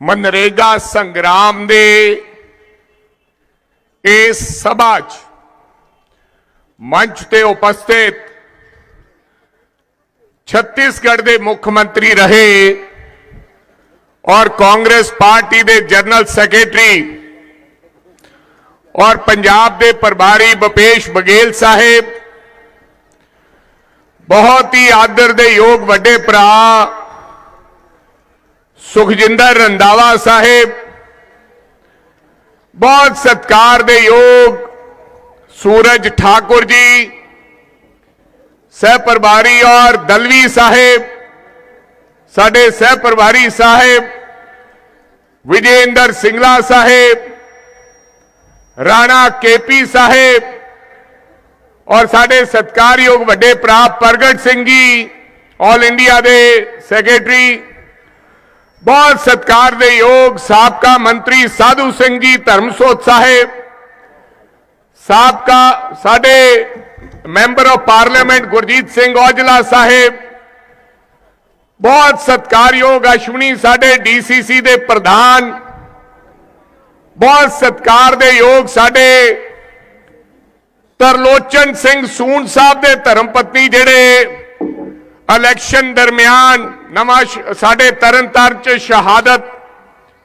ਮਨਰੇਗਾ ਸੰਗਰਾਮ ਦੇ। ਇਸ ਸਭਾ 'ਚ ਮੰਚ ਤੇ ਉਪਸਥਿਤ ਛੱਤੀਸਗੜ੍ਹ ਦੇ ਮੁੱਖ ਮੰਤਰੀ ਰਹੇ ਔਰ ਕਾਂਗਰਸ ਪਾਰਟੀ ਦੇ ਜਨਰਲ ਸੈਕਟਰੀ ਔਰ ਪੰਜਾਬ ਦੇ ਪ੍ਰਭਾਰੀ ਭੁਪੇਸ਼ ਬਗੇਲ ਸਾਹਿਬ, ਬਹੁਤ ਹੀ ਆਦਰ ਦੇ ਯੋਗ ਵੱਡੇ ਭਰਾ ਸੁਖਜਿੰਦਰ ਰੰਦਾਵਾ ਸਾਹਿਬ, ਬਹੁਤ ਸਤਕਾਰ ਦੇ ਯੋਗ ਸੂਰਜ ਠਾਕੁਰ ਜੀ ਸਹਿ ਪ੍ਰਭਾਰੀ ਔਰ ਦਲਵੀ ਸਾਹਿਬ, ਸਾਡੇ ਸਹਿ ਪ੍ਰਭਾਰੀ ਸਾਹਿਬ, ਵਿਜੇਂਦਰ ਸਿੰਗਲਾ ਸਾਹਿਬ, ਰਾਣਾ ਕੇਪੀ ਸਾਹਿਬ ਔਰ ਸਾਡੇ ਸਤਕਾਰਯੋਗ ਵੱਡੇ ਭਰਾ ਪ੍ਰਗਟ ਸਿੰਘ ਜੀ ਆਲ ਇੰਡੀਆ ਦੇ ਸੈਕਟਰੀ ਬਹੁਤ ਸਤਕਾਰ ਦੇ ਯੋਗ ਸਾਬਕਾ ਮੰਤਰੀ ਸਾਧੂ ਸਿੰਘ ਜੀ ਧਰਮਸੋਤ ਸਾਹਿਬ। ਸਾਬਕਾ ਸਾਡੇ member of parliament Gurjeet Singh Aujla Sahib. ਬਹੁਤ ਸਤਕਾਰਯੋਗ ਅਸ਼ਵਨੀ ਸਾਡੇ ਡੀਸੀਸੀ ਦੇ ਪ੍ਰਧਾਨ। ਬਹੁਤ ਸਤਕਾਰ ਦੇ ਯੋਗ ਸਾਡੇ ਤਰਲੋਚਨ ਸਿੰਘ ਸੂਣ ਸਾਹਿਬ ਦੇ ਧਰਮ ਪਤਨੀ ਜਿਹੜੇ ਇਲੈਕਸ਼ਨ ਦਰਮਿਆਨ ਨਵਾਂ ਸ਼- ਸਾਡੇ ਤਰਨਤਾਰਨ ਚ ਸ਼ਹਾਦਤ।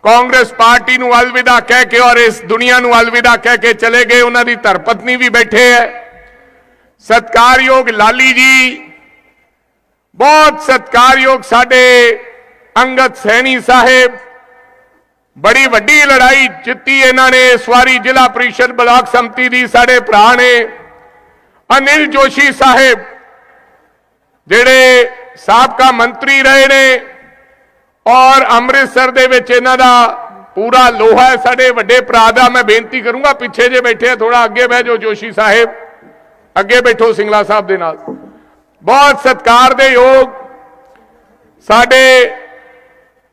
ਕਾਂਗਰਸ ਪਾਰਟੀ ਨੂੰ ਅਲਵਿਦਾ ਕਹਿ ਕੇ ਔਰ ਇਸ ਦੁਨੀਆ ਨੂੰ ਅਲਵਿਦਾ ਕਹਿ ਕੇ ਚਲੇ ਗਏ। ਉਹਨਾਂ ਦੀ ਧਰਪਤਨੀ ਵੀ ਬੈਠੇ ਹੈ ਸਤਕਾਰਯੋਗ ਲਾਲੀ ਜੀ, ਬਹੁਤ ਸਤਕਾਰਯੋਗ ਸਾਡੇ ਅੰਗਦ ਸੈਣੀ ਸਾਹਿਬ। ਬੜੀ ਵੱਡੀ ਲੜਾਈ ਜਿੱਤੀ ਇਹਨਾਂ ਨੇ। ਇਸ ਵਾਰੀ ਜ਼ਿਲ੍ਹਾ ਪ੍ਰੀਸ਼ਦ ਬਲਾਕ ਸੰਮਤੀ ਦੀ ਸਾਡੇ ਭਰਾ ਨੇ ਅਨਿਲ ਜੋਸ਼ੀ ਸਾਹਿਬ, ਜਿਹੜੇ ਸਾਬਕਾ ਮੰਤਰੀ ਰਹੇ ਨੇ ਔਰ ਅੰਮ੍ਰਿਤਸਰ ਦੇ ਵਿੱਚ ਇਹਨਾਂ ਦਾ ਪੂਰਾ ਲੋਹਾ ਹੈ। ਸਾਡੇ ਵੱਡੇ ਭਰਾ ਦਾ ਮੈਂ ਬੇਨਤੀ ਕਰੂੰਗਾ, ਪਿੱਛੇ ਜੇ ਬੈਠੇ ਆ ਥੋੜਾ ਅੱਗੇ ਬਹਿ ਜਾਓ ਜੋਸ਼ੀ ਸਾਹਿਬ। ਅੱਗੇ ਬੈਠੋ ਸਿੰਗਲਾ ਸਾਹਿਬ ਦੇ ਨਾਲ। ਬਹੁਤ ਸਤਿਕਾਰ ਦੇ ਯੋਗ ਸਾਡੇ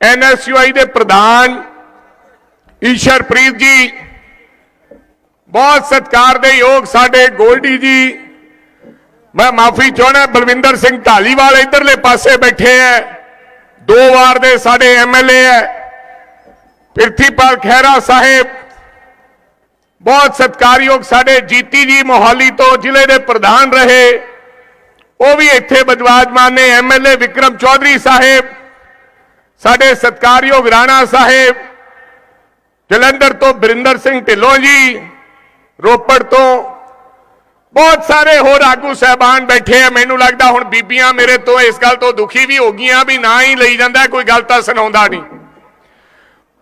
ਐਨਐਸਯੂਆਈ ਦੇ ਪ੍ਰਧਾਨ ਈਸ਼ਰਪ੍ਰੀਤ ਜੀ, ਬਹੁਤ ਸਤਿਕਾਰ ਦੇ ਯੋਗ ਸਾਡੇ ਗੋਲਡੀ ਜੀ ਮੈਂ ਮਾਫੀ ਚਾਹਣਾ ਬਲਵਿੰਦਰ ਸਿੰਘ ਢਾਲੀਵਾਲ ਇਧਰਲੇ ਪਾਸੇ ਬੈਠੇ ਐ। ਦੋ ਵਾਰ ਦੇ ਸਾਡੇ ਐਮਐਲਏ ਐ। ਪ੍ਰਿਥੀਪਾਲ ਖਹਿਰਾ ਸਾਹਿਬ, ਬਹੁਤ ਸਤਕਾਰਯੋਗ ਸਾਡੇ ਜੀਤੀ ਜੀ ਮੋਹਾਲੀ ਤੋਂ ਜ਼ਿਲ੍ਹੇ ਦੇ ਪ੍ਰਧਾਨ ਰਹੇ। ਉਹ ਵੀ ਇੱਥੇ ਬਜਵਾਜਮਾਨ ਨੇ ਐਮਐਲਏ ਵਿਕਰਮ ਚੌਧਰੀ ਸਾਹਿਬ, ਸਾਡੇ ਸਤਕਾਰਯੋਗ ਰਾਣਾ ਸਾਹਿਬ, ਜਲੰਧਰ ਤੋਂ ਬਰਿੰਦਰ ਸਿੰਘ ਢਿੱਲੋਂ ਜੀ, ਰੋਪੜ ਤੋਂ ਬਹੁਤ ਸਾਰੇ ਹੋਰ ਆਗੂ ਸਹਿਬਾਨ ਬੈਠੇ ਆ। ਮੈਨੂੰ ਲੱਗਦਾ ਹੁਣ ਬੀਬੀਆਂ ਮੇਰੇ ਤੋਂ ਇਸ ਗੱਲ ਤੋਂ ਦੁਖੀ ਵੀ ਹੋ ਗਈਆਂ ਵੀ ਨਾ ਹੀ ਲਈ ਜਾਂਦਾ, ਕੋਈ ਗੱਲ ਤਾਂ ਸੁਣਾਉਂਦਾ ਨਹੀਂ।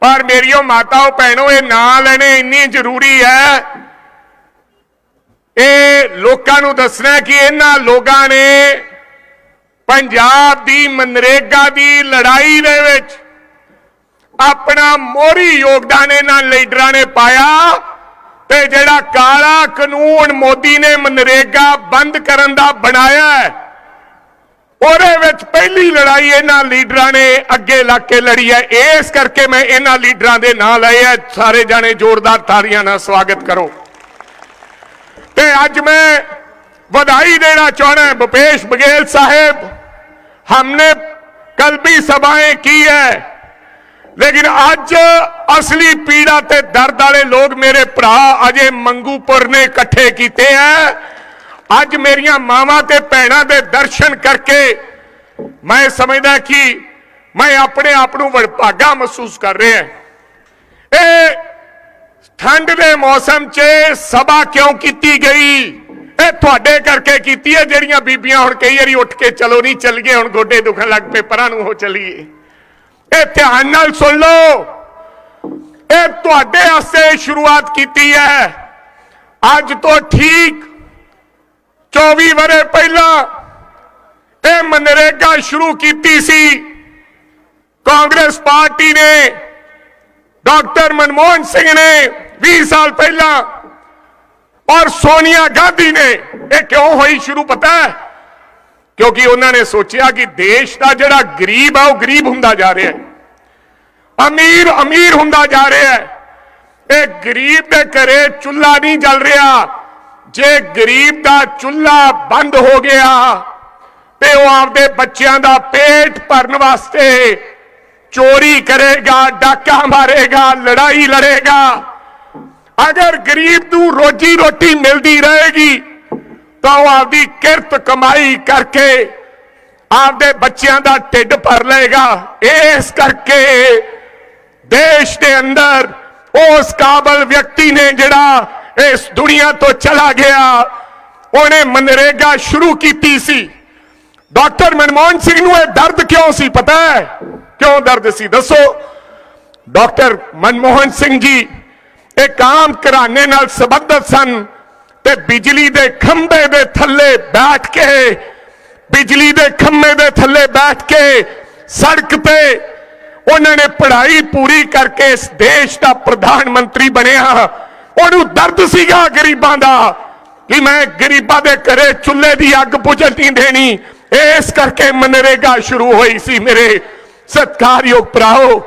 ਪਰ ਮੇਰੀਓ ਮਾਤਾਓ ਭੈਣੋ, ਇਹ ਨਾਂ ਲੈਣੇ ਇੰਨੀ ਜ਼ਰੂਰੀ ਹੈ। ਇਹ ਲੋਕਾਂ ਨੂੰ ਦੱਸਣਾ ਕਿ ਇਹਨਾਂ ਲੋਕਾਂ ਨੇ ਪੰਜਾਬ ਦੀ ਮਨਰੇਗਾ ਦੀ ਲੜਾਈ ਦੇ ਵਿੱਚ ਆਪਣਾ ਮੋਹਰੀ ਯੋਗਦਾਨ ਇਹਨਾਂ ਲੀਡਰਾਂ ਨੇ ਪਾਇਆ। ਤੇ ਜਿਹੜਾ ਕਾਲਾ ਕਾਨੂੰਨ ਮੋਦੀ ਨੇ ਮਨਰੇਗਾ ਬੰਦ ਕਰਨ ਦਾ ਬਣਾਇਆ ਹੈ ਉਹਦੇ ਵਿੱਚ ਪਹਿਲੀ ਲੜਾਈ ਇਹਨਾਂ ਲੀਡਰਾਂ ਨੇ ਅੱਗੇ ਲੱਗ ਕੇ ਲੜੀ ਹੈ ਇਸ ਕਰਕੇ ਮੈਂ ਇਹਨਾਂ ਲੀਡਰਾਂ ਦੇ ਨਾਂ ਲਏ ਆ ਸਾਰੇ ਜਾਣੇ ਜ਼ੋਰਦਾਰ ਤਾੜੀਆਂ ਨਾਲ ਸਵਾਗਤ ਕਰੋ ਤੇ ਅੱਜ ਮੈਂ ਵਧਾਈ ਦੇਣਾ ਚਾਹਣਾ ਹੈ ਭੁਪੇਸ਼ ਬਗੇਲ ਸਾਹਿਬ हमने कल भी सभाएं की है ਲੇਕਿਨ ਅੱਜ ਅਸਲੀ ਪੀੜਾ ਤੇ ਦਰਦ ਵਾਲੇ ਲੋਕ ਮੇਰੇ ਭਰਾ ਅਜੇ ਮੰਗੂਪੁਰ ਨੇ ਇਕੱਠੇ ਕੀਤੇ ਐ। ਅੱਜ ਮੇਰੀਆਂ ਮਾਵਾਂ ਤੇ ਭੈਣਾਂ ਦੇ ਦਰਸ਼ਨ ਕਰਕੇ ਮੈਂ ਸਮਝਦਾ ਕਿ ਮੈਂ ਆਪਣੇ ਆਪ ਨੂੰ ਵਡਭਾਗਾ ਮਹਿਸੂਸ ਕਰ ਰਿਹਾ ਇਹ ਠੰਡ ਦੇ ਮੌਸਮ 'ਚ ਸਭਾ ਕਿਉਂ ਕੀਤੀ ਗਈ? ਇਹ ਤੁਹਾਡੇ ਕਰਕੇ ਕੀਤੀ ਹੈ ਜਿਹੜੀਆਂ ਬੀਬੀਆਂ ਹੁਣ ਕਈ ਵਾਰੀ ਉੱਠ ਕੇ ਚਲੋ ਨਹੀਂ ਚੱਲ ਗਏ ਹੁਣ ਗੋਡੇ ਦੁਖਣ ਲੱਗ ਪਏ, ਪਰਾਂ ਨੂੰ ਹੋ ਚੱਲੀਏ। ਇਹ ਧਿਆਨ ਨਾਲ ਸੁਣ ਲਓ ਇਹ ਤੁਹਾਡੇ ਵਾਸਤੇ ਸ਼ੁਰੂਆਤ ਕੀਤੀ ਹੈ ਅੱਜ ਤੋਂ ਠੀਕ 24 ਵਰੇ ਪਹਿਲਾਂ ਇਹ ਮਨਰੇਗਾ ਸ਼ੁਰੂ ਕੀਤੀ ਸੀ ਕਾਂਗਰਸ ਪਾਰਟੀ ਨੇ ਡਾਕਟਰ ਮਨਮੋਹਨ ਸਿੰਘ ਨੇ 20 ਸਾਲ ਪਹਿਲਾਂ ਔਰ ਸੋਨੀਆ ਗਾਂਧੀ ਨੇ ਇਹ ਕਿਉਂ ਹੋਈ ਸ਼ੁਰੂ ਪਤਾ ਹੈ ਕਿਉਂਕਿ ਉਹਨਾਂ ਨੇ ਸੋਚਿਆ ਕਿ ਦੇਸ਼ ਦਾ ਜਿਹੜਾ ਗਰੀਬ ਆ ਉਹ ਗਰੀਬ ਹੁੰਦਾ ਜਾ ਰਿਹਾ ਹੈ ਅਮੀਰ ਅਮੀਰ ਹੁੰਦਾ ਜਾ ਰਿਹਾ ਹੈ। ਇਹ ਗਰੀਬ ਦੇ ਘਰੇ ਚੁੱਲ੍ਹਾ ਨਹੀਂ ਜਲ ਰਿਹਾ। ਜੇ ਗਰੀਬ ਦਾ ਚੁੱਲ੍ਹਾ ਬੰਦ ਹੋ ਗਿਆ, ਤੇ ਉਹ ਆਪਦੇ ਬੱਚਿਆਂ ਦਾ ਪੇਟ ਭਰਨ ਵਾਸਤੇ ਚੋਰੀ ਕਰੇਗਾ, ਡਾਕਾ ਮਾਰੇਗਾ, ਲੜਾਈ ਲੜੇਗਾ। ਅਗਰ ਗਰੀਬ ਨੂੰ ਰੋਜੀ ਰੋਟੀ ਮਿਲਦੀ ਰਹੇਗੀ, ਤਾਂ ਉਹ ਆਪਦੀ ਕਿਰਤ ਕਮਾਈ ਕਰਕੇ ਆਪਦੇ ਬੱਚਿਆਂ ਦਾ ਢਿੱਡ ਭਰ ਲਏਗਾ। ਇਸ ਕਰਕੇ ਦੇਸ਼ ਦੇ ਅੰਦਰ ਉਸ ਕਾਬਲ ਵਿਅਕਤੀ ਨੇ ਜਿਹੜਾ ਇਸ ਦੁਨੀਆ ਤੋਂ ਚਲਾ ਗਿਆ ਉਹਨੇ ਮਨਰੇਗਾ ਸ਼ੁਰੂ ਕੀਤੀ ਸੀ ਡਾਕਟਰ ਮਨਮੋਹਨ ਸਿੰਘ ਨੂੰ ਇਹ ਦਰਦ ਕਿਉਂ ਸੀ ਪਤਾ ਹੈ ਕਿਉਂ ਦਰਦ ਸੀ ਦੱਸੋ ਡਾਕਟਰ ਮਨਮੋਹਨ ਸਿੰਘ ਜੀ ਇੱਕ ਆਮ ਘਰਾਣੇ ਨਾਲ ਸੰਬੰਧਿਤ ਸਨ ਤੇ ਬਿਜਲੀ ਦੇ ਖੰਭੇ ਦੇ ਥੱਲੇ ਬੈਠ ਕੇ ਬਿਜਲੀ ਦੇ ਖੰਭੇ ਦੇ ਥੱਲੇ ਬੈਠ ਕੇ ਸੜਕ ਤੇ ਉਹਨਾਂ ਨੇ ਪੜ੍ਹਾਈ ਪੂਰੀ ਕਰਕੇ ਇਸ ਦੇਸ਼ ਦਾ ਪ੍ਰਧਾਨ ਮੰਤਰੀ ਬਣਿਆ। ਉਹਨੂੰ ਦਰਦ ਸੀਗਾ ਗਰੀਬਾਂ ਦਾ ਕਿ ਮੈਂ ਗਰੀਬਾਂ ਦੇ ਘਰੇ ਚੁੱਲ੍ਹੇ ਦੀ ਅੱਗ ਬੁਝਣ ਨਹੀਂ ਦੇਣੀ। ਇਸ ਕਰਕੇ ਮਨਰੇਗਾ ਸ਼ੁਰੂ ਹੋਈ ਸੀ ਮੇਰੇ। ਸਤਿਕਾਰਯੋਗ ਭਰਾਓ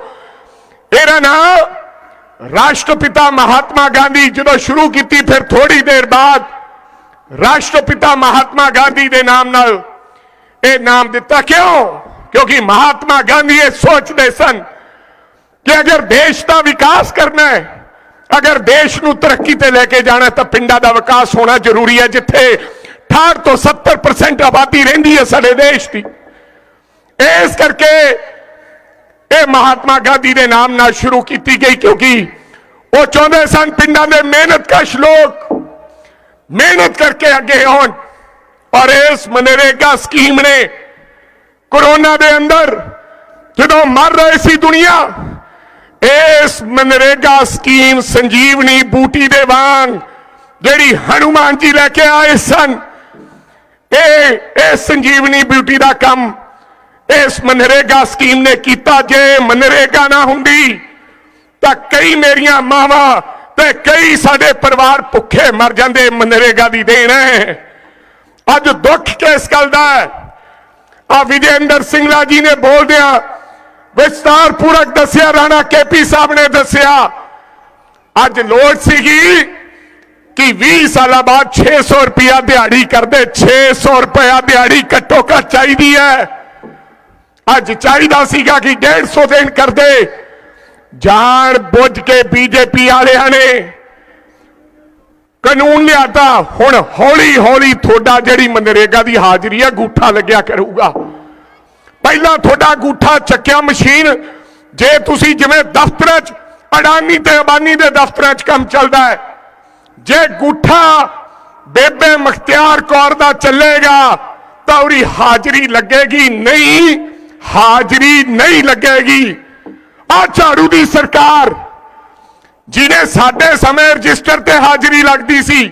ਇਹਦਾ ਨਾਮ ਰਾਸ਼ਟਰਪਿਤਾ ਮਹਾਤਮਾ ਗਾਂਧੀ। ਜਦੋਂ ਸ਼ੁਰੂ ਕੀਤੀ ਫਿਰ ਥੋੜੀ ਦੇਰ ਬਾਅਦ ਰਾਸ਼ਟਰਪਿਤਾ ਮਹਾਤਮਾ ਗਾਂਧੀ ਦੇ ਨਾਮ ਨਾਲ ਇਹ ਨਾਮ ਦਿੱਤਾ। ਕਿਉਂ? ਕਿਉਂਕਿ ਮਹਾਤਮਾ ਗਾਂਧੀ ਇਹ ਸੋਚਦੇ ਸਨ ਕਿ ਅਗਰ ਦੇਸ਼ ਦਾ ਵਿਕਾਸ ਕਰਨਾ ਹੈ, ਅਗਰ ਦੇਸ਼ ਨੂੰ ਤਰੱਕੀ ਤੇ ਲੈ ਕੇ ਜਾਣਾ ਤਾਂ ਪਿੰਡਾਂ ਦਾ ਵਿਕਾਸ ਹੋਣਾ ਜ਼ਰੂਰੀ ਹੈ, ਜਿੱਥੇ 68 ਤੋਂ 70% ਆਬਾਦੀ ਰਹਿੰਦੀ ਹੈ ਸਾਡੇ ਦੇਸ਼ ਦੀ। ਇਸ ਕਰਕੇ ਇਹ ਮਹਾਤਮਾ ਗਾਂਧੀ ਦੇ ਨਾਮ ਨਾਲ ਸ਼ੁਰੂ ਕੀਤੀ ਗਈ, ਕਿਉਂਕਿ ਉਹ ਚਾਹੁੰਦੇ ਸਨ ਪਿੰਡਾਂ ਦੇ ਮਿਹਨਤਕਸ਼ ਲੋਕ ਮਿਹਨਤ ਕਰਕੇ ਅੱਗੇ ਆਉਣ ਔਰ ਇਸ ਮਨਰੇਗਾ ਸਕੀਮ ਨੇ ਕੋਰੋਨਾ ਦੇ ਅੰਦਰ ਜਦੋਂ ਮਰ ਰਹੇ ਸੀ ਦੁਨੀਆ, ਇਸ ਮਨਰੇਗਾ ਸਕੀਮ ਸੰਜੀਵਨੀ ਬੂਟੀ ਦੇ ਵਾਂਗ ਜਿਹੜੀ ਹਨੂਮਾਨ ਜੀ ਲੈ ਕੇ ਆਏ ਸਨ, ਇਹ ਇਹ ਸੰਜੀਵਨੀ ਬਿਊਟੀ ਦਾ ਕੰਮ ਇਸ ਮਨਰੇਗਾ ਸਕੀਮ ਨੇ ਕੀਤਾ। ਜੇ ਮਨਰੇਗਾ ਨਾ ਹੁੰਦੀ, ਤਾਂ ਕਈ ਮੇਰੀਆਂ ਮਾਵਾਂ ਤੇ ਕਈ ਸਾਡੇ ਪਰਿਵਾਰ ਭੁੱਖੇ ਮਰ ਜਾਂਦੇ ਮਨਰੇਗਾ ਦੀ ਦੇਣ। ਹੈ ਅੱਜ ਦੁੱਖ ਕਿਸ ਗੱਲ ਦਾ ਹੈ? ਆ ਵਿਜੇਂਦਰ ਸਿੰਘਲਾ ਜੀ ਨੇ ਬੋਲਦਿਆਂ ਵਿਸਤਾਰ ਪੂਰਕ ਦੱਸਿਆ, ਰਾਣਾ ਕੇਪੀ ਸਾਹਿਬ ਨੇ ਦੱਸਿਆ, ਅੱਜ ਲੋੜ ਸੀਗੀ ਕਿ 20 ਸਾਲਾਂ ਬਾਅਦ 600 ਰੁਪਇਆ ਦਿਹਾੜੀ ਕਰਦੇ 600 ਰੁਪਇਆ ਦਿਹਾੜੀ ਘੱਟੋ ਘੱਟ ਚਾਹੀਦੀ ਹੈ। ਅੱਜ ਚਾਹੀਦਾ ਸੀਗਾ ਕਿ 150 ਦਿਨ ਕਰਦੇ। ਜਾਣ ਬੁੱਝ ਕੇ ਬੀਜੇਪੀ ਵਾਲਿਆਂ ਨੇ ਕਾਨੂੰਨ ਲਿਆਤਾ, ਹੁਣ ਹੌਲੀ ਹੌਲੀ ਤੁਹਾਡਾ ਜਿਹੜੀ ਮਨਰੇਗਾ ਦੀ ਹਾਜ਼ਰੀ ਹੈ ਗੂਠਾ ਲੱਗਿਆ ਕਰੂਗਾ। ਪਹਿਲਾਂ ਤੁਹਾਡਾ ਗੂਠਾ ਚੱਕਿਆ ਮਸ਼ੀਨ, ਜੇ ਤੁਸੀਂ ਜਿਵੇਂ ਦਫ਼ਤਰਾਂ 'ਚ, ਅਡਾਨੀ ਤੇ ਅਬਾਨੀ ਦੇ ਦਫ਼ਤਰਾਂ 'ਚ ਕੰਮ ਚੱਲਦਾ ਹੈ, ਜੇ ਗੂਠਾ ਬੇਬੇ ਮਖਤਿਆਰ ਕੌਰ ਦਾ ਚੱਲੇਗਾ, ਤਾਂ ਉਹਦੀ ਹਾਜ਼ਰੀ ਲੱਗੇਗੀ ਨਹੀਂ, ਹਾਜ਼ਰੀ ਨਹੀਂ ਲੱਗੇਗੀ। ਆ ਝਾੜੂ ਦੀ ਸਰਕਾਰ ਜਿਨੇ ਸਾਡੇ ਸਮੇਂ ਰਜਿਸਟਰ ਤੇ ਹਾਜ਼ਰੀ ਲੱਗਦੀ ਸੀ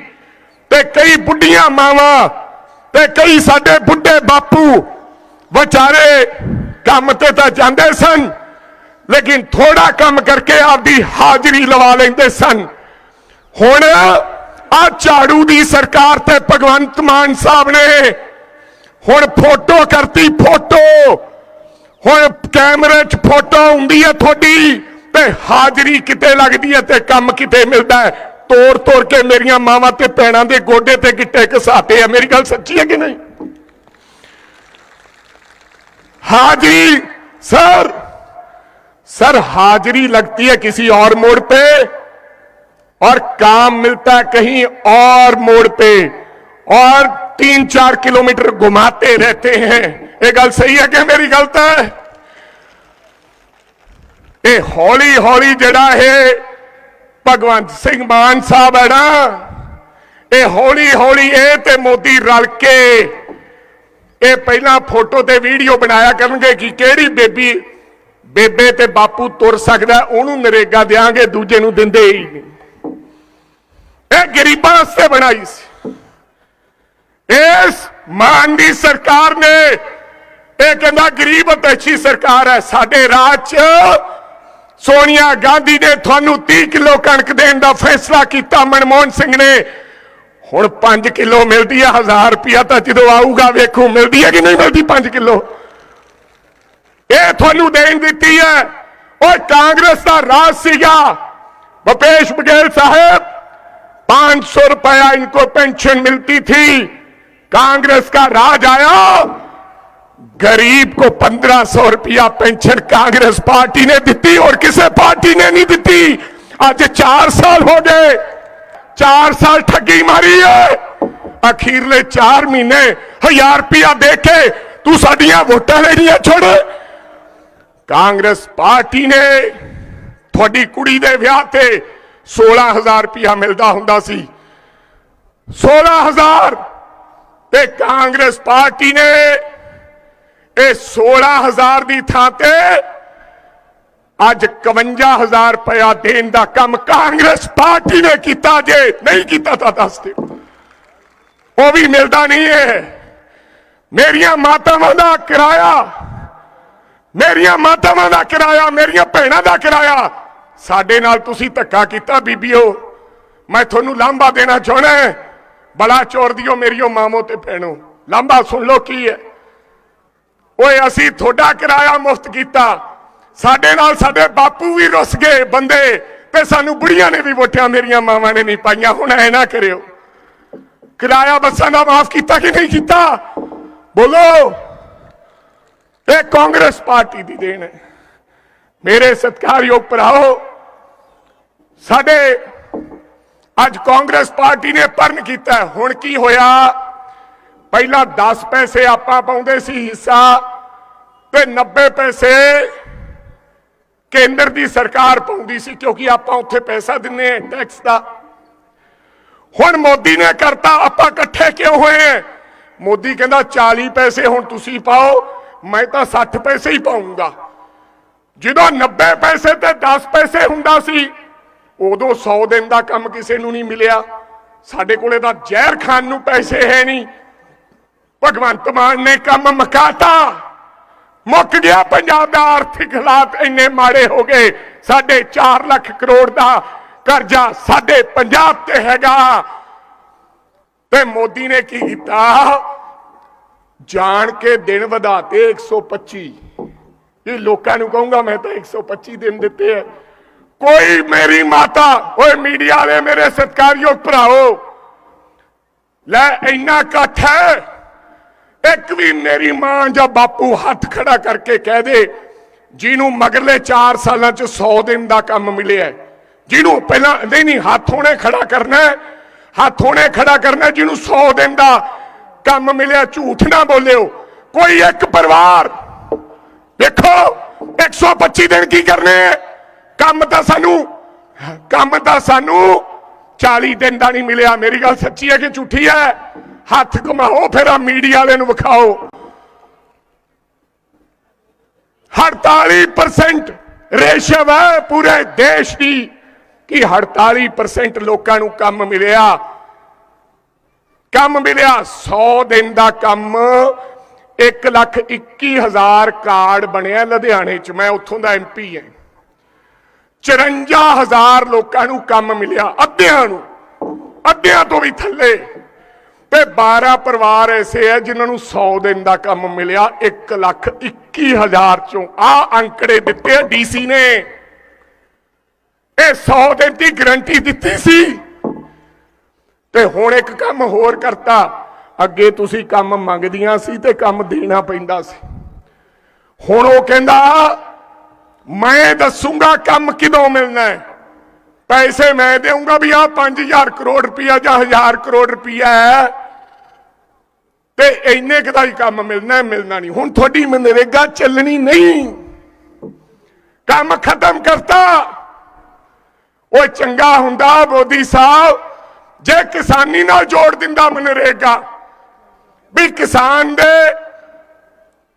ਤੇ ਕਈ ਬੁੱਢੀਆਂ ਮਾਵਾਂ ਤੇ ਕਈ ਸਾਡੇ ਬੁੱਢੇ ਬਾਪੂ ਵਿਚਾਰੇ ਕੰਮ ਤੇ ਤਾਂ ਜਾਂਦੇ ਸਨ, ਲੇਕਿਨ ਥੋੜਾ ਕੰਮ ਕਰਕੇ ਆਪਦੀ ਹਾਜ਼ਰੀ ਲਵਾ ਲੈਂਦੇ ਸਨ। ਹੁਣ ਆ ਝਾੜੂ ਦੀ ਸਰਕਾਰ ਤੇ ਭਗਵੰਤ ਮਾਨ ਸਾਹਿਬ ਨੇ ਹੁਣ ਫੋਟੋ ਕਰਤੀ, ਫੋਟੋ। ਹੁਣ ਕੈਮਰੇ 'ਚ ਫੋਟੋ ਹੁੰਦੀ ਹੈ ਤੁਹਾਡੀ। ਤੇ ਹਾਜ਼ਰੀ ਕਿਤੇ ਲੱਗਦੀ ਹੈ ਤੇ ਕੰਮ ਕਿਤੇ ਮਿਲਦਾ ਹੈ ਤੋੜ ਤੋੜ ਕੇ ਮੇਰੀਆਂ ਮਾਵਾਂ ਤੇ ਭੈਣਾਂ ਦੇ ਗੋਡੇ ਤੇ ਗਿੱਟੇ ਘਸਾਤੇ ਆ ਮੇਰੀ ਗੱਲ ਸੱਚੀ ਹੈ ਕਿ ਨਹੀਂ हाजिरी सर सर हाजिरी लगती है किसी और मोड़ पे और काम मिलता है कहीं और मोड़ पे और तीन चार किलोमीटर घुमाते रहते हैं ये गल सही है कि मेरी गलत है ਇਹ ਹੌਲੀ ਹੌਲੀ ਜਿਹੜਾ ਇਹ ਭਗਵੰਤ ਸਿੰਘ ਮਾਨ ਸਾਹਿਬ ਹੈ ਨਾ, ਇਹ ਹੌਲੀ ਹੌਲੀ ਇਹ ਤੇ ਮੋਦੀ ਰਲ ਕੇ ਇਹ ਪਹਿਲਾਂ ਫੋਟੋ ਤੇ ਵੀਡੀਓ ਬਣਾਇਆ ਕਰਨਗੇ ਕਿ ਕਿਹੜੀ ਬੇਬੀ, ਬੇਬੇ ਤੇ ਬਾਪੂ ਤੁਰ ਸਕਦਾ, ਉਹਨੂੰ ਨਰੇਗਾ ਦੇਾਂਗੇ ਦੂਜੇ ਨੂੰ ਦਿੰਦੇ ਹੀ ਨਹੀਂ। ਇਹ ਗਰੀਬਾਂ ਵਾਸਤੇ ਬਣਾਈ ਸੀ। ਇਸ ਮਾਨ ਦੀ ਸਰਕਾਰ ਨੇ, ਇਹ ਕਹਿੰਦਾ ਗਰੀਬ ਅਤੇ ਅੱਛੀ ਸਰਕਾਰ ਹੈ, ਸਾਡੇ ਰਾਜ 'ਚ ਸੋਨੀਆ ਗਾਂਧੀ ਨੇ ਤੁਹਾਨੂੰ 30 ਕਿਲੋ ਕਣਕ ਦੇਣ ਦਾ ਫੈਸਲਾ ਕੀਤਾ ਮਨਮੋਹਨ ਸਿੰਘ ਨੇ ਹੁਣ 5 ਕਿਲੋ ਮਿਲਦੀ ਹੈ 1000 ਰੁਪਿਆ ਤਾਂ ਜਦੋਂ ਆਊਗਾ ਵੇਖੋ ਮਿਲਦੀ ਹੈ ਕਿ ਨਹੀਂ ਮਿਲਦੀ 5 ਕਿਲੋ ਇਹ ਤੁਹਾਨੂੰ ਦੇਣ ਦਿੱਤੀ ਹੈ ਉਹ ਕਾਂਗਰਸ ਦਾ ਰਾਜ ਸੀਗਾ भूपेश बघेल साहब 500 रुपया इनको पेंशन मिलती थी कांग्रेस का राज आया गरीब को 1500 रुपया पेंशन कांग्रेस पार्टी ने दी और किसी पार्टी ने नहीं दी आज चार साल हो गए चार साल ठगी मारी है अखीरले चार महीने हजार रुपया दे के तू साडियां वोटां लेनियां छोड़ ਕਾਂਗਰਸ ਪਾਰਟੀ ਨੇ ਤੁਹਾਡੀ ਕੁੜੀ ਦੇ ਵਿਆਹ ਤੇ 16000 ਰੁਪਇਆ ਮਿਲਦਾ ਹੁੰਦਾ ਸੀ 16000 ਤੇ ਕਾਂਗਰਸ ਪਾਰਟੀ ਨੇ ਇਹ 16000 ਦੀ ਥਾਂ ਤੇ ਅੱਜ 51000 ਰੁਪਇਆ ਦੇਣ ਦਾ ਕੰਮ ਕਾਂਗਰਸ ਪਾਰਟੀ ਨੇ ਕੀਤਾ ਜੇ, ਨਹੀਂ ਕੀਤਾ ਤਾਂ ਦੱਸ ਦਿਓ। ਉਹ ਵੀ ਮਿਲਦਾ ਨਹੀਂ ਹੈ ਮੇਰੀਆਂ ਮਾਤਾਵਾਂ ਦਾ ਕਿਰਾਇਆ, ਮੇਰੀਆਂ ਮਾਤਾਵਾਂ ਦਾ ਕਿਰਾਇਆ, ਮੇਰੀਆਂ ਭੈਣਾਂ ਦਾ ਕਿਰਾਇਆ, ਸਾਡੇ ਨਾਲ ਤੁਸੀਂ ਧੱਕਾ ਕੀਤਾ ਬੀਬੀਓ। ਮੈਂ ਤੁਹਾਨੂੰ ਲਾਂਭਾ ਦੇਣਾ ਚਾਹਣਾ ਬੜਾ ਚੋਰ ਦਿਓ ਮੇਰੀਓ ਮਾਮੋ ਤੇ ਭੈਣੋ। ਲਾਂਭਾ ਸੁਣ ਲਓ ਕੀ ਹੈ। ਓਏ, ਅਸੀਂ ਤੁਹਾਡਾ ਕਿਰਾਇਆ ਮੁਫਤ ਕੀਤਾ। ਸਾਡੇ ਨਾਲ ਸਾਡੇ ਬਾਪੂ ਵੀ ਰੁੱਸ ਗਏ ਬੰਦੇ ਤੇ ਸਾਨੂੰ ਬੁੜੀਆਂ ਨੇ ਵੀ ਵੋਟਾਂ ਮੇਰੀਆਂ, ਮਾਵਾਂ ਨੇ ਨਹੀਂ ਪਾਈਆਂ। ਹੁਣ ਐ ਨਾ ਕਰਿਓ। ਕਿਰਾਇਆ ਬੱਸਾਂ ਦਾ ਮਾਫ ਕੀਤਾ ਕਿ ਨਹੀਂ ਕੀਤਾ? ਬੋਲੋ, ਇਹ ਕਾਂਗਰਸ ਪਾਰਟੀ ਦੀ ਦੇਣ ਹੈ। ਮੇਰੇ ਸਤਿਕਾਰਯੋਗ ਭਰਾਓ ਸਾਡੇ ਅੱਜ ਕਾਂਗਰਸ ਪਾਰਟੀ ਨੇ ਪਰਨ ਕੀਤਾ। ਹੁਣ ਕੀ ਹੋਇਆ? ਪਹਿਲਾਂ 10 ਪੈਸੇ ਆਪਾਂ ਪਾਉਂਦੇ ਸੀ ਹਿੱਸਾ ਤੇ 90 ਪੈਸੇ ਕੇਂਦਰ ਦੀ ਸਰਕਾਰ ਪਾਉਂਦੀ ਸੀ ਕਿਉਂਕਿ ਆਪਾਂ ਉੱਥੇ ਪੈਸਾ ਦਿੰਨੇ ਆ ਟੈਕਸ ਦਾ। ਹੁਣ ਮੋਦੀ ਨੇ ਕਰਤਾ, ਆਪਾਂ ਇਕੱਠੇ ਕਿਉਂ ਹੋਏ ਆ? ਮੋਦੀ ਕਹਿੰਦਾ 40 ਪੈਸੇ ਹੁਣ ਤੁਸੀਂ ਪਾਓ, ਮੈਂ ਤਾਂ 60 ਪੈਸੇ ਹੀ ਪਾਉਂਗਾ ਜਦੋਂ 90 ਪੈਸੇ ਤੇ 10 ਪੈਸੇ ਹੁੰਦਾ ਸੀ, ਉਦੋਂ 100 ਦਿਨ ਦਾ ਕੰਮ ਕਿਸੇ ਨੂੰ ਨਹੀਂ ਮਿਲਿਆ। ਸਾਡੇ ਕੋਲੇ ਤਾਂ ਜ਼ਹਿਰ ਖਾਨ ਨੂੰ ਪੈਸੇ ਹੈ ਨਹੀਂ। ਭਗਵੰਤ ਮਾਨ ਨੇ ਕੰਮ ਮਕਾਤਾ। ਮੁੱਕ ਗਿਆ ਪੰਜਾਬ ਦਾ ਆਰਥਿਕ ਹਾਲਾਤ ਇੰਨੇ ਮਾੜੇ ਹੋ ਗਏ। ਸਾਡੇ 4 ਲੱਖ ਕਰੋੜ ਦਾ ਕਰਜ਼ਾ ਸਾਡੇ ਪੰਜਾਬ ਤੇ ਹੈਗਾ। ਤੇ ਮੋਦੀ ਨੇ ਕੀ ਕੀਤਾ? ਜਾਣ ਕੇ ਦਿਨ ਵਧਾਤੇ 125 ਇਹ ਲੋਕਾਂ ਨੂੰ ਕਹੂੰਗਾ ਮੈਂ ਤਾਂ 125 ਦਿਨ ਦਿੱਤੇ ਐ ਕੋਈ ਮੇਰੀ ਮਾਤਾ, ਓਏ ਮੀਡੀਆ ਵਾਲੇ ਮੇਰੇ ਸਤਿਕਾਰਯੋਗ ਭਰਾਓ, ਲੈ ਇੰਨਾ ਇਕੱਠ ਹੈ। ਇੱਕ ਵੀ ਮੇਰੀ ਮਾਂ ਜਾਂ ਬਾਪੂ ਹੱਥ ਖੜਾ ਕਰਕੇ ਕਹਿ ਦੇ ਜਿਹਨੂੰ ਮਗਰਲੇ 4 ਸਾਲਾਂ ਚ 100 ਦਿਨ ਦਾ ਕੰਮ ਮਿਲਿਆ ਜਿਹਨੂੰ ਪਹਿਲਾਂ ਨਹੀਂ ਨਹੀਂ ਹੱਥ ਹੋਣੇ ਖੜਾ ਕਰਨਾ ਹੈ, ਹੱਥ ਖੜਾ ਕਰਨਾ ਜਿਹਨੂੰ 100 ਦਿਨ ਦਾ ਕੰਮ ਮਿਲਿਆ ਝੂਠ ਨਾ ਬੋਲਿਓ ਕੋਈ ਇੱਕ ਪਰਿਵਾਰ। ਦੇਖੋ 125 ਦਿਨ ਕੀ ਕਰਨੇ ਕੰਮ ਤਾਂ ਸਾਨੂੰ ਕੰਮ ਤਾਂ ਸਾਨੂੰ 40 ਦਿਨ ਦਾ ਨਹੀਂ ਮਿਲਿਆ ਮੇਰੀ ਗੱਲ ਸੱਚੀ ਹੈ ਕਿ ਝੂਠੀ ਹੈ? ਹੱਥ ਘੁਮਾਓ, ਫਿਰ ਆ ਮੀਡੀਆ ਵਾਲੇ ਨੂੰ ਵਿਖਾਓ। 48% ਰੇਸ਼ਵ ਹੈ ਪੂਰੇ ਦੇਸ਼ ਦੀ ਕਿ 48% ਲੋਕਾਂ ਨੂੰ ਕੰਮ ਮਿਲਿਆ। ਕੰਮ ਮਿਲਿਆ 100 ਦਿਨ ਦਾ ਕੰਮ। 1 ਲੱਖ 21 ਹਜ਼ਾਰ ਕਾਰਡ ਬਣਿਆ ਲੁਧਿਆਣੇ ਚ, ਮੈਂ ਉੱਥੋਂ ਦਾ ਐਮਪੀ ਹਾਂ 54 ਹਜ਼ਾਰ ਲੋਕਾਂ ਨੂੰ ਕੰਮ ਮਿਲਿਆ, ਅੱਧਿਆਂ ਨੂੰ, ਅੱਧਿਆਂ ਤੋਂ ਵੀ ਥੱਲੇ। ਤੇ 12 ਪਰਿਵਾਰ ਐਸੇ ਹੈ ਜਿਨ੍ਹਾਂ ਨੂੰ 100 ਦਿਨ ਦਾ ਕੰਮ ਮਿਲਿਆ 1 ਲੱਖ 21 ਹਜ਼ਾਰ ਚੋਂ ਆ ਅੰਕੜੇ ਦਿੱਤੇ ਡੀਸੀ ਨੇ। ਇਹ 100 ਦਿਨ ਦੀ ਗਰੰਟੀ ਦਿੱਤੀ ਸੀ। ਤੇ ਹੁਣ ਇੱਕ ਕੰਮ ਹੋਰ ਕਰਤਾ, ਅੱਗੇ ਤੁਸੀਂ ਕੰਮ ਮੰਗਦੀਆਂ ਸੀ ਤੇ ਕੰਮ ਦੇਣਾ ਪੈਂਦਾ ਸੀ। ਹੁਣ ਉਹ ਕਹਿੰਦਾ, ਮੈਂ ਦੱਸੂਗਾ ਕੰਮ ਕਿਦੋਂ ਮਿਲਣਾ ਹੈ। ਪੈਸੇ ਮੈਂ ਦੇਊਂਗਾ ਵੀ ਆ 5000 ਕਰੋੜ ਰੁਪਇਆ ਜਾਂ 1000 ਕਰੋੜ ਰੁਪਇਆ ਹੈ। ਤੇ ਇੰਨੇ ਕੁ ਦਾ ਹੀ ਕੰਮ ਮਿਲਣਾ ਮਿਲਣਾ ਨਹੀਂ। ਹੁਣ ਤੁਹਾਡੀ ਮਨਰੇਗਾ ਚੱਲਣੀ ਨਹੀਂ। ਕੰਮ ਖਤਮ ਕਰਤਾ। ਉਹ ਚੰਗਾ ਹੁੰਦਾ ਮੋਦੀ ਸਾਹਿਬ, ਜੇ ਕਿਸਾਨੀ ਨਾਲ ਜੋੜ ਦਿੰਦਾ ਮਨਰੇਗਾ। ਵੀ ਕਿਸਾਨ ਦੇ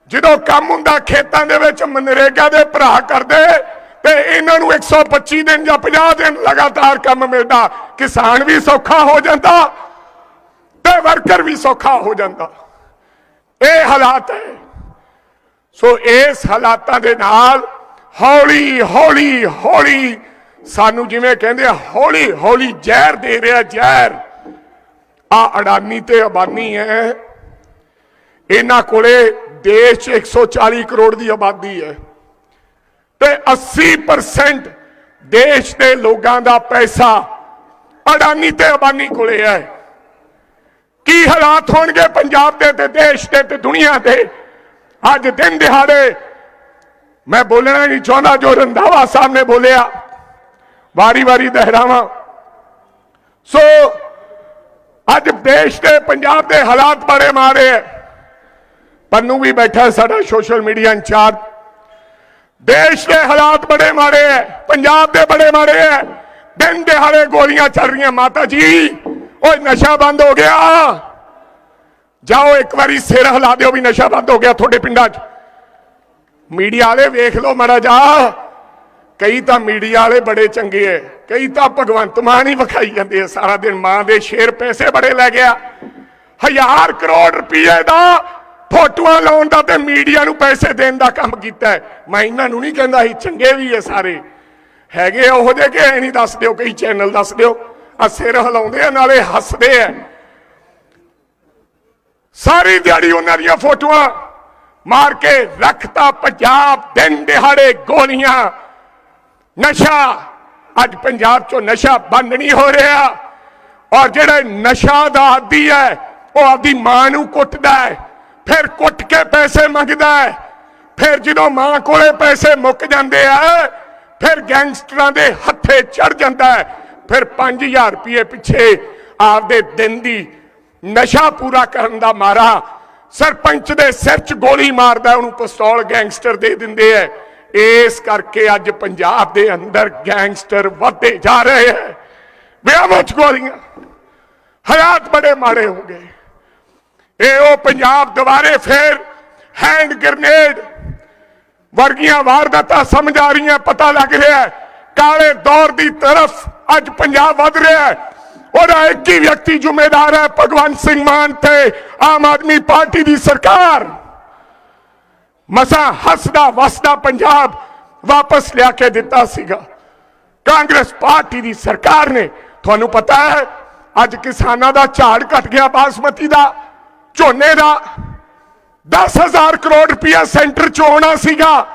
ਜਦੋਂ ਕੰਮ ਹੁੰਦਾ, ਖੇਤਾਂ ਦੇ ਵਿੱਚ ਮਨਰੇਗਾ ਦੇ ਭਰਾ ਕਰਦੇ, ਤੇ ਇਹਨਾਂ ਨੂੰ 125 ਦਿਨ ਜਾਂ 50 ਦਿਨ ਲਗਾਤਾਰ ਕੰਮ ਮਿਲਦਾ। ਕਿਸਾਨ ਵੀ ਸੌਖਾ ਹੋ ਜਾਂਦਾ ਤੇ ਵਰਕਰ ਵੀ ਸੌਖਾ ਹੋ ਜਾਂਦਾ। ਇਹ ਹਾਲਾਤ ਹੈ। ਸੋ ਇਸ ਹਾਲਾਤਾਂ ਦੇ ਨਾਲ ਹੌਲੀ ਹੌਲੀ ਹੌਲੀ ਸਾਨੂੰ ਜਿਵੇਂ ਕਹਿੰਦੇ ਆ, ਹੌਲੀ ਹੌਲੀ ਜ਼ਹਿਰ ਦੇ ਰਿਹਾ ਜ਼ਹਿਰ। ਆ ਅਡਾਨੀ ਤੇ ਅਬਾਨੀ ਹੈ। ਇਹਨਾਂ ਕੋਲੇ ਦੇਸ਼ 'ਚ 140 ਕਰੋੜ ਦੀ ਆਬਾਦੀ ਹੈ। ਤੇ 80% ਦੇਸ਼ ਦੇ ਲੋਕਾਂ ਦਾ ਪੈਸਾ ਅਡਾਨੀ ਤੇ ਅਬਾਨੀ ਕੋਲੇ ਹੈ। ਕੀ ਹਾਲਾਤ ਹੋਣਗੇ ਪੰਜਾਬ ਦੇ ਤੇ ਦੇਸ਼ ਦੇ ਤੇ ਦੁਨੀਆ ਦੇ? ਅੱਜ ਦਿਨ ਦਿਹਾੜੇ ਮੈਂ ਬੋਲਣਾ ਨਹੀਂ ਚਾਹੁੰਦਾ, ਜੋ ਰੰਧਾਵਾ ਸਾਹਿਬ ਨੇ ਬੋਲਿਆ। ਵਾਰੀ ਵਾਰੀ ਦੁਹਰਾਵਾਂ। ਸੋ, ਅੱਜ ਦੇਸ਼ ਦੇ, ਪੰਜਾਬ ਦੇ ਹਾਲਾਤ ਬੜੇ ਮਾਰੇ ਹੈ ਪੰਨੂ ਵੀ ਬੈਠਾ ਸਾਡਾ ਸੋਸ਼ਲ ਮੀਡੀਆ ਇੰਚਾਰਜ ਦੇਸ਼ ਦੇ ਹਾਲਾਤ ਬੜੇ ਮਾੜੇ ਹੈ ਪੰਜਾਬ ਦੇ ਬੜੇ ਮਾੜੇ ਹੈ ਦਿਨ ਦਿਹਾੜੇ ਗੋਲੀਆਂ ਚੱਲ ਰਹੀਆਂ, ਮਾਤਾ ਜੀ। ਓਏ ਨਸ਼ਾ ਬੰਦ ਹੋ ਗਿਆ। ਜਾਓ ਇੱਕ ਵਾਰੀ ਸਿਰ ਹਿਲਾ ਦਿਓ ਵੀ ਨਸ਼ਾ ਬੰਦ ਹੋ ਗਿਆ ਤੁਹਾਡੇ ਪਿੰਡਾਂ 'ਚ। ਮੀਡੀਆ ਵਾਲੇ ਵੇਖ ਲਓ ਮੜਾ ਜਾ। ਕਈ ਤਾਂ ਮੀਡੀਆ ਵਾਲੇ ਬੜੇ ਚੰਗੇ ਐ, ਕਈ ਤਾਂ ਭਗਵੰਤ ਮਾਨ ਹੀ ਵਿਖਾਈ ਜਾਂਦੇ ਆ ਸਾਰਾ ਦਿਨ ਮਾਂ ਦੇ ਸ਼ੇਰ ਪੈਸੇ ਬੜੇ ਲੈ ਗਿਆ। ਹਜ਼ਾਰ ਕਰੋੜ ਰੁਪਏ ਦਾ ਫੋਟੋਆਂ ਲਾਉਣ ਦਾ ਤੇ ਮੀਡੀਆ ਨੂੰ ਪੈਸੇ ਦੇਣ ਦਾ ਕੰਮ ਕੀਤਾ ਮੈਂ ਇਹਨਾਂ ਨੂੰ ਨਹੀਂ ਕਹਿੰਦਾ ਸੀ, ਚੰਗੇ ਵੀ ਐ ਸਾਰੇ। ਹੈਗੇ ਆ ਜਿਹੇ ਕਿ ਐ ਨਹੀਂ ਦੱਸ ਦਿਓ, ਕਈ ਚੈਨਲ ਦੱਸ ਦਿਓ। ਆ ਸਿਰ ਹਿਲਾਉਂਦੇ ਆ, ਨਾਲੇ ਹੱਸਦੇ ਆ। ਸਾਰੀ ਦਿਹਾੜੀ ਉਹਨਾਂ ਦੀਆਂ ਫੋਟੋਆਂ ਮਾਰ ਕੇ ਰੱਖਤਾ ਪੰਜਾਬ ਦਿਨ ਦਿਹਾੜੇ ਗੋਲੀਆਂ। ਨਸ਼ਾ, ਅੱਜ ਪੰਜਾਬ ਚੋਂ ਨਸ਼ਾ ਬੰਦ ਨਹੀਂ ਹੋ ਰਿਹਾ। ਔਰ ਜਿਹੜਾ ਨਸ਼ਾ ਦਾ ਆਦੀ ਹੈ, ਉਹ ਆਪਦੀ ਮਾਂ ਨੂੰ ਕੁੱਟਦਾ ਹੈ, ਫਿਰ ਕੁੱਟ ਕੇ ਪੈਸੇ ਮੰਗਦਾ ਹੈ। ਫਿਰ ਜਦੋਂ ਮਾਂ ਕੋਲੇ ਪੈਸੇ ਮੁੱਕ ਜਾਂਦੇ ਆ, ਫਿਰ ਗੈਂਗਸਟਰਾਂ ਦੇ ਹੱਥੇ ਚੜ ਜਾਂਦਾ ਹੈ। ਫਿਰ 5000 ਰੁਪਏ ਪਿੱਛੇ ਆਪਦੇ ਦਿਨ ਦੀ ਨਸ਼ਾ ਪੂਰਾ ਕਰਨ ਦਾ ਮਾਰਾ ਸਰਪੰਚ ਦੇ ਸਿਰ 'ਚ ਗੋਲੀ ਮਾਰਦਾ, ਉਹਨੂੰ ਪਿਸਤੌਲ ਗੈਂਗਸਟਰ ਦੇ ਦਿੰਦੇ ਐ। ਇਸ ਕਰਕੇ ਅੱਜ ਪੰਜਾਬ ਦੇ ਅੰਦਰ ਗੈਂਗਸਟਰ ਵੱਧਦੇ ਜਾ ਰਹੇ ਹੈ ਵਿਆਹਾਂ 'ਚ ਗੋਲੀਆਂ। ਹਾਲਾਤ ਬੜੇ ਮਾੜੇ ਹੋ ਗਏ। ਇਹ ਉਹ ਪੰਜਾਬ ਦੁਬਾਰੇ ਫੇਰ ਹੈਂਡ ਗ੍ਰਨੇਡ ਵਰਗੀਆਂ ਵਾਰਦਾਤਾਂ ਸਮਝ ਆ ਰਹੀਆਂ, ਪਤਾ ਲੱਗ ਰਿਹਾ ਕਾਲੇ ਦੌਰ ਦੀ ਤਰਫ ਅੱਜ ਪੰਜਾਬ ਵੱਧ ਰਿਹਾ ਹੈ। ਉਹਦਾ ਇੱਕ ਹੀ ਵਿਅਕਤੀ ਜ਼ਿੰਮੇਦਾਰ ਹੈ, ਭਗਵੰਤ ਸਿੰਘ ਮਾਨ ਤੇ ਆਮ ਆਦਮੀ ਪਾਰਟੀ ਦੀ ਸਰਕਾਰ। ਮਸਾ ਹੱਸਦਾ ਵਸਦਾ ਪੰਜਾਬ ਵਾਪਸ ਲਿਆ ਕੇ ਦਿੱਤਾ ਸੀਗਾ। ਕਾਂਗਰਸ ਪਾਰਟੀ ਦੀ ਸਰਕਾਰ ਨੇ, ਤੁਹਾਨੂੰ ਪਤਾ ਹੈ, ਅੱਜ ਕਿਸਾਨਾਂ ਦਾ ਝਾੜ ਘਟ ਗਿਆ, ਬਾਸਮਤੀ ਦਾ, ਝੋਨੇ ਦਾ। 10000 ਕਰੋੜ ਰੁਪਇਆ ਸੈਂਟਰ ਚ ਆਉਣਾ ਸੀਗਾ,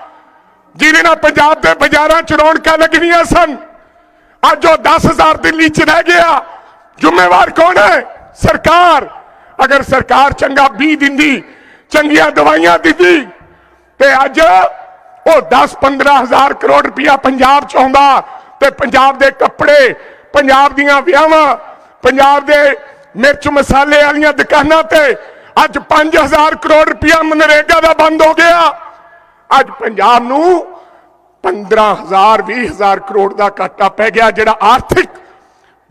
ਜਿਹਦੇ ਨਾਲ ਪੰਜਾਬ ਦੇ ਬਾਜ਼ਾਰਾਂ ਚ ਰੌਣਕਾਂ ਲੱਗਣੀਆਂ ਸਨ। ਅੱਜ ਉਹ 10000 ਦਿੱਲੀ ਚ ਰਹਿ ਗਿਆ। ਜ਼ਿੰਮੇਵਾਰ ਕੌਣ ਹੈ? ਸਰਕਾਰ। ਅਗਰ ਸਰਕਾਰ ਚੰਗਾ ਬੀ ਦਿੰਦੀ, ਚੰਗੀਆਂ ਦਵਾਈਆਂ ਦਿੰਦੀ, ਤੇ ਅੱਜ ਉਹ 10-15000 ਕਰੋੜ ਰੁਪਇਆ ਪੰਜਾਬ ਚ ਆਉਂਦਾ। ਤੇ ਪੰਜਾਬ ਦੇ ਕੱਪੜੇ, ਪੰਜਾਬ ਦੀਆਂ ਵਿਆਹਾਂ, ਪੰਜਾਬ ਦੇ ਮਿਰਚ ਮਸਾਲੇ ਵਾਲੀਆਂ ਦੁਕਾਨਾਂ ਤੇ ਅੱਜ 5000 ਕਰੋੜ ਰੁਪਇਆ ਮਨਰੇਗਾ ਦਾ ਬੰਦ ਹੋ ਗਿਆ। ਅੱਜ ਪੰਜਾਬ ਨੂੰ 15000 20000 ਕਰੋੜ ਦਾ ਘਾਟਾ ਪੈ ਗਿਆ ਜਿਹੜਾ ਆਰਥਿਕ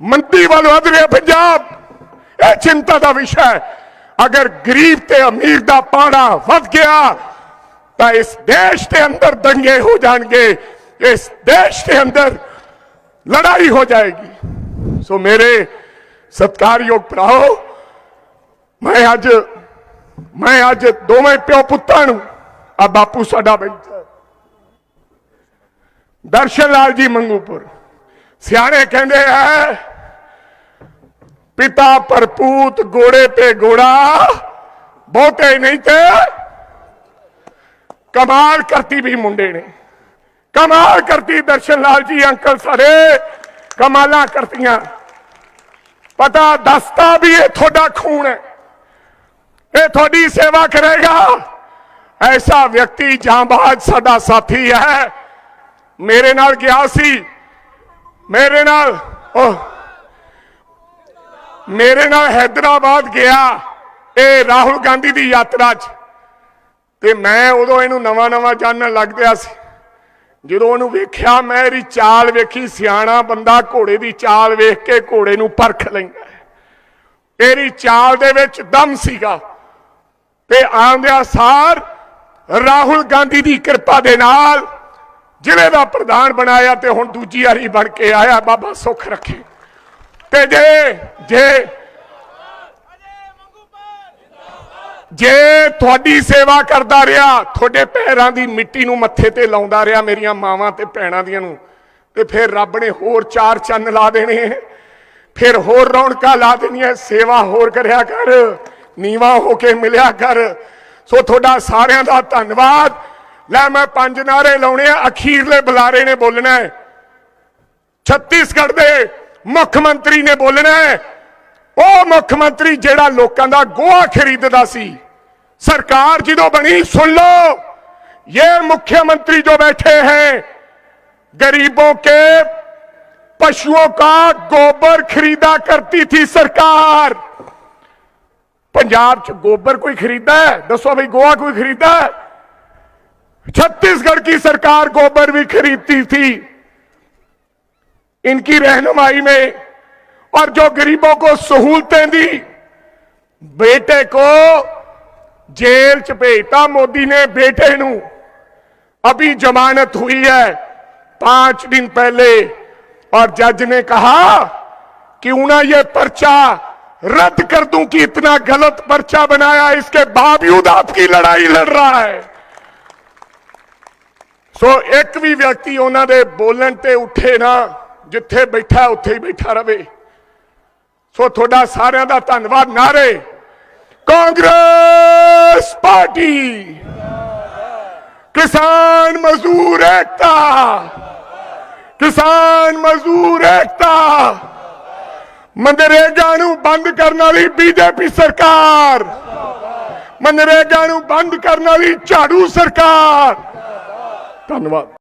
ਮੰਦੀ ਵੱਲ ਵਧ ਰਿਹਾ ਪੰਜਾਬ। ਇਹ ਚਿੰਤਾ ਦਾ ਵਿਸ਼ਾ ਹੈ। ਅਗਰ ਗਰੀਬ ਤੇ ਅਮੀਰ ਦਾ ਪਾੜਾ ਵੱਧ ਗਿਆ, ਤਾਂ ਇਸ ਦੇਸ਼ ਦੇ ਅੰਦਰ ਦੰਗੇ ਹੋ ਜਾਣਗੇ। ਇਸ ਦੇਸ਼ ਦੇ ਅੰਦਰ ਲੜਾਈ ਹੋ ਜਾਏਗੀ। ਸੋ ਮੇਰੇ ਸਤਿਕਾਰਯੋਗ ਭਰਾਓ ਮੈਂ ਅੱਜ ਮੈਂ ਅੱਜ ਦੋਵੇਂ ਪਿਓ ਪੁੱਤਾਂ ਨੂੰ ਆ ਬਾਪੂ ਸਾਡਾ ਬੈਠਾ ਦਰਸ਼ਨ ਲਾਲ ਜੀ ਮੰਗੂਪੁਰ ਸਿਆਣੇ ਕਹਿੰਦੇ ਆ, ਪਿਤਾ ਪਰਪੂਤ ਗੋੜੇ ਤੇ ਗੋੜਾ, ਬਹੁਤੇ ਨਹੀਂ ਤੇ ਕਮਾਲ ਕਰਤੀ ਵੀ ਮੁੰਡੇ ਨੇ। ਕਮਾਲ ਕਰਤੀ ਦਰਸ਼ਨ ਲਾਲ ਜੀ ਅੰਕਲ ਸਾਡੇ, ਕਮਾਲਾਂ ਕਰਤੀਆਂ। ਪਤਾ ਦੱਸਤਾ ਵੀ ਇਹ ਤੁਹਾਡਾ ਖੂਨ ਹੈ। ਇਹ ਤੁਹਾਡੀ ਸੇਵਾ ਕਰੇਗਾ। ਐਸਾ ਵਿਅਕਤੀ ਜਾਂਬਾਜ਼ ਸਾਡਾ ਸਾਥੀ ਹੈ। ਮੇਰੇ ਨਾਲ ਗਿਆ ਸੀ। ਮੇਰੇ ਨਾਲ ਉਹ ਮੇਰੇ ਨਾਲ ਹైదరాబాద్ ਗਿਆ, ਇਹ ਰਾਹੁਲ ਗਾਂਧੀ ਦੀ ਯਾਤਰਾ 'ਚ। ਤੇ ਮੈਂ ਉਦੋਂ ਇਹਨੂੰ ਨਵਾਂ-ਨਵਾਂ ਜਾਣਨ ਲੱਗ ਪਿਆ ਸੀ। ਜਦੋਂ ਉਹਨੂੰ ਵੇਖਿਆ, ਮੈਂ ਇਹਦੀ ਚਾਲ ਵੇਖੀ, ਸਿਆਣਾ ਬੰਦਾ, ਘੋੜੇ ਦੀ ਚਾਲ ਵੇਖ ਕੇ ਘੋੜੇ ਨੂੰ ਪਰਖ ਲੈਂਦਾ ਇਹਦੀ ਚਾਲ ਦੇ ਵਿੱਚ ਦਮ ਸੀਗਾ। ਤੇ ਆਂਦਿਆ ਸਾਰ ਰਾਹੁਲ ਗਾਂਧੀ ਦੀ ਕਿਰਪਾ ਦੇ ਨਾਲ ਜ਼ਿਲ੍ਹੇ ਦਾ ਪ੍ਰਧਾਨ ਬਣਾਇਆ ਤੇ ਹੁਣ ਦੂਜੀ ਵਾਰੀ ਬਣ ਕੇ ਆਇਆ, ਬਾਬਾ ਸੁੱਖ ਰੱਖੇ। ਤੇ ਜੇ ਜੇ ਜੇ ਤੁਹਾਡੀ ਸੇਵਾ ਕਰਦਾ ਰਿਹਾ, ਤੁਹਾਡੇ ਪੈਰਾਂ ਦੀ ਮਿੱਟੀ ਨੂੰ ਮੱਥੇ ਤੇ ਲਾਉਂਦਾ ਰਿਹਾ ਮੇਰੀਆਂ ਮਾਵਾਂ ਤੇ ਭੈਣਾਂ ਦੀਆਂ ਨੂੰ, ਤੇ ਫਿਰ ਰੱਬ ਨੇ ਹੋਰ ਚਾਰ ਚੰਨ ਲਾ ਦੇਣੇ। ਫਿਰ ਹੋਰ ਰੌਣਕਾਂ ਲਾ ਦੇਣੀਆਂ, ਸੇਵਾ ਹੋਰ ਕਰਿਆ ਕਰ, ਨੀਵਾ ਹੋ ਕੇ ਮਿਲਿਆ ਕਰ। ਸੋ ਤੁਹਾਡਾ ਸਾਰਿਆਂ ਦਾ ਧੰਨਵਾਦ। ਲੈ ਮੈਂ ਪੰਜ ਨਾਰੇ ਲਾਉਣੇ ਆ ਅਖੀਰਲੇ ਬੁਲਾਰੇ ਨੇ ਬੋਲਣਾ ਹੈ ਛੱਤੀਸਗੜ੍ਹ ਦੇ ਮੁੱਖ ਮੰਤਰੀ ਨੇ ਬੋਲਣਾ ਹੈ ਉਹ ਮੁੱਖ ਮੰਤਰੀ ਜਿਹੜਾ ਲੋਕਾਂ ਦਾ ਗੋਹਾ ਖਰੀਦਦਾ ਸੀ सरकार ਜਦੋਂ बनी सुन लो ये मुख्यमंत्री जो बैठे हैं गरीबों के पशुओं का गोबर खरीदा करती थी सरकार पंजाब च गोबर कोई खरीदा है दसो भाई गोवा कोई खरीदा है छत्तीसगढ़ की सरकार गोबर भी खरीदती थी। इनकी रहनुमाई में और जो गरीबों को सहूलतें दी, बेटे को जेल च भेजता मोदी ने, बेटे नु। अभी जमानत हुई है पाँच दिन पहले और जज ने कहा कि उन्हें यह पर्चा रद्द कर दूँ कि इतना गलत पर्चा बनाया, इसके बावजूद आपकी लड़ाई लड़ रहा है। ਸੋ ਇੱਕ ਵੀ ਵਿਅਕਤੀ ਉਹਨਾਂ ਦੇ ਬੋਲਣ ਤੇ ਉੱਠੇ ਨਾ, ਜਿੱਥੇ ਬੈਠਾ, ਉੱਥੇ ਹੀ ਬੈਠਾ ਰਵੇ। ਸੋ ਤੁਹਾਡਾ ਸਾਰਿਆਂ ਦਾ ਧੰਨਵਾਦ ਨਾਰੇ ਕਾਂਗਰਸ ਪਾਰਟੀ। ਕਿਸਾਨ ਮਜ਼ਦੂਰ ਏਕਤਾ। ਕਿਸਾਨ ਮਜ਼ਦੂਰ ਏਕਤਾ। ਮਨਰੇਗਾ ਨੂੰ ਬੰਦ ਕਰਨ ਵਾਲੀ ਬੀਜੇਪੀ ਸਰਕਾਰ। ਮਨਰੇਗਾ ਨੂੰ ਬੰਦ ਕਰਨ ਵਾਲੀ ਝਾੜੂ ਸਰਕਾਰ। ਧੰਨਵਾਦ